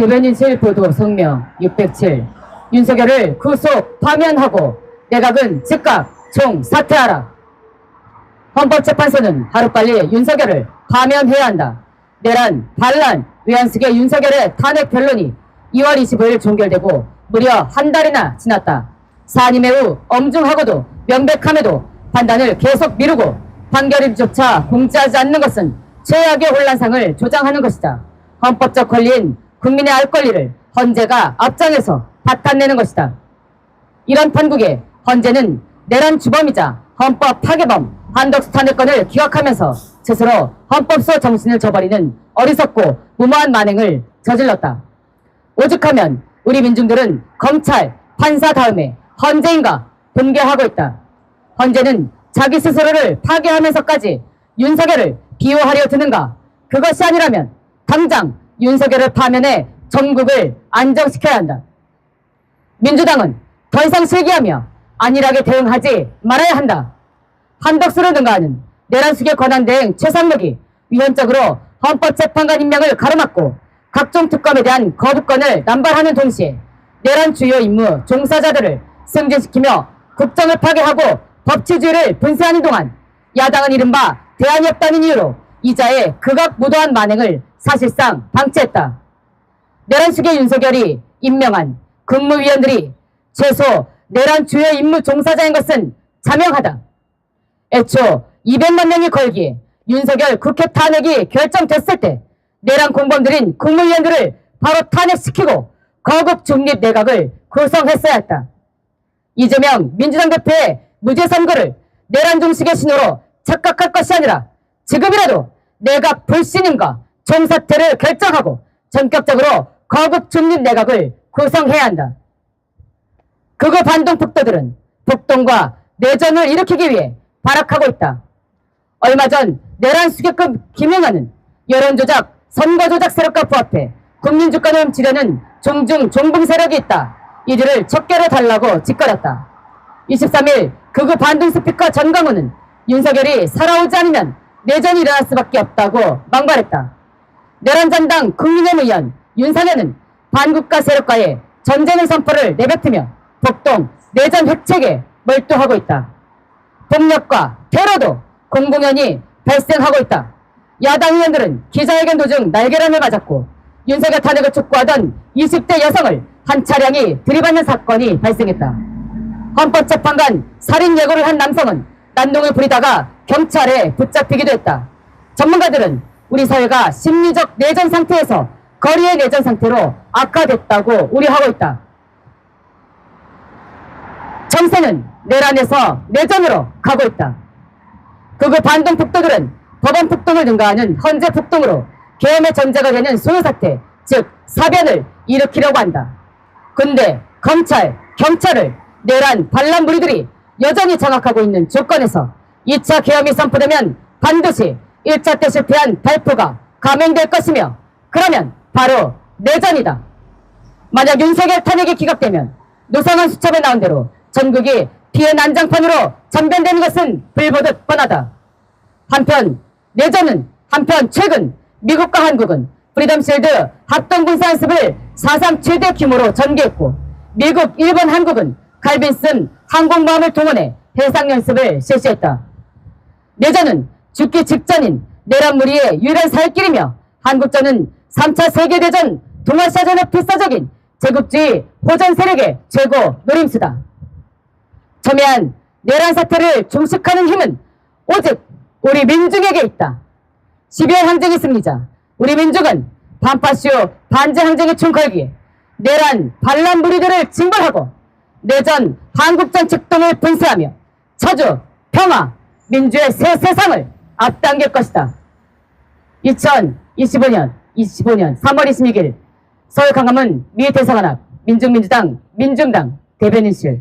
대변인실 보도 성명 607 윤석열을 구속 파면하고 내각은 즉각 총 사퇴하라. 헌법재판소는 하루빨리 윤석열을 파면해야 한다. 내란, 반란, 외환수계 윤석열의 탄핵 변론이 2월 25일 종결되고 무려 한 달이나 지났다. 사안이 매우 엄중하고도 명백함에도 판단을 계속 미루고 판결일조차 공지하지 않는 것은 최악의 혼란상을 조장하는 것이다. 헌법적 권리인 국민의 알 권리를 헌재가 앞장에서 바탕내는 것이다. 이런 판국에 헌재는 내란 주범이자 헌법 파괴범 한덕수 탄핵권을 기각하면서 스스로 헌법소 정신을 저버리는 어리석고 무모한 만행을 저질렀다. 오죽하면 우리 민중들은 검찰, 판사 다음에 헌재인가 분개하고 있다. 헌재는 자기 스스로를 파괴하면서까지 윤석열을 비호하려 드는가? 그것이 아니라면 당장 윤석열을 파면해 전국을 안정시켜야 한다. 민주당은 더 이상 실기하며 안일하게 대응하지 말아야 한다. 한덕수를 능가하는 내란수계 권한 대행 최상목이 위헌적으로 헌법재판관 임명을 가로막고 각종 특검에 대한 거부권을 남발하는 동시에 내란 주요 임무 종사자들을 승진시키며 국정을 파괴하고 법치주의를 분쇄하는 동안 야당은 이른바 대안이 없다는 이유로 이자의 극악무도한 만행을 사실상 방치했다. 내란수계 윤석열이 임명한 국무위원들이 최소 내란 주요 임무 종사자인 것은 자명하다. 애초 200만 명이 걸기에 윤석열 국회 탄핵이 결정됐을 때 내란 공범들인 국무위원들을 바로 탄핵시키고 거국 중립 내각을 구성했어야 했다. 이재명 민주당 대표의 무죄 선거를 내란 종식의 신호로 착각할 것이 아니라 지금이라도 내각 불신임과 총사퇴를 결정하고 전격적으로 거국 중립 내각을 구성해야 한다. 극우 반동 북도들은 북동과 내전을 일으키기 위해 발악하고 있다. 얼마 전 내란 수계급 김영하는 여론조작, 선거조작 세력과 부합해 국민 주권을 훔치려는 종중 종북 세력이 있다. 이들을 척결해 달라고 짓거렸다. 23일 극우 반동 스피커 전광훈은 윤석열이 살아오지 않으면 내전이 일어날 수밖에 없다고 망발했다. 내란전당 국민의힘 의원 윤상현은 반국가 세력과의 전쟁의 선포를 내뱉으며 북동 내전 획책에 몰두하고 있다. 폭력과 테러도 공공연히 발생하고 있다. 야당 의원들은 기자회견 도중 날개란을 맞았고 윤석열 탄핵을 촉구하던 20대 여성을 한 차량이 들이받는 사건이 발생했다. 헌법재판관 살인 예고를 한 남성은 난동을 부리다가 경찰에 붙잡히기도 했다. 전문가들은 우리 사회가 심리적 내전 상태에서 거리의 내전 상태로 악화됐다고 우려하고 있다. 정세는 내란에서 내전으로 가고 있다. 극우 반동 북도들은 법원 북동을 능가하는 헌재 북동으로 계엄의 전제가 되는 소요사태, 즉 사변을 일으키려고 한다. 근데 검찰, 경찰을 내란 반란 무리들이 여전히 장악하고 있는 조건에서 2차 계엄이 선포되면 반드시 1차 때 실패한 발표가 감행될 것이며 그러면 바로 내전이다. 만약 윤석열 탄핵이 기각되면 노상원 수첩에 나온 대로 전국이 피해 난장판으로 전변되는 것은 불보듯 뻔하다. 한편 내전은 한편 최근 미국과 한국은 프리덤실드 합동군사 연습을 사상 최대 규모로 전개했고 미국, 일본, 한국은 칼빈슨 항공모함을 동원해 해상 연습을 실시했다. 내전은 죽기 직전인 내란 무리의 유일한 살길이며 한국전은 3차 세계대전 동아시아전의 필사적인 제국주의 호전 세력의 최고 노림수다. 첨예한 내란 사태를 종식하는 힘은 오직 우리 민중에게 있다. 12월 항쟁의 승리자 우리 민족은 반파쇼 반제 항쟁의 총걸기에 내란 반란 무리들을 징벌하고 내전 한국전 책동을 분쇄하며 자주 평화 민주의 새 세상을 앞당길 것이다. 2025년 25년 3월 26일 서울 강남은 미 대사관 앞 민중민주당 민중당 대변인실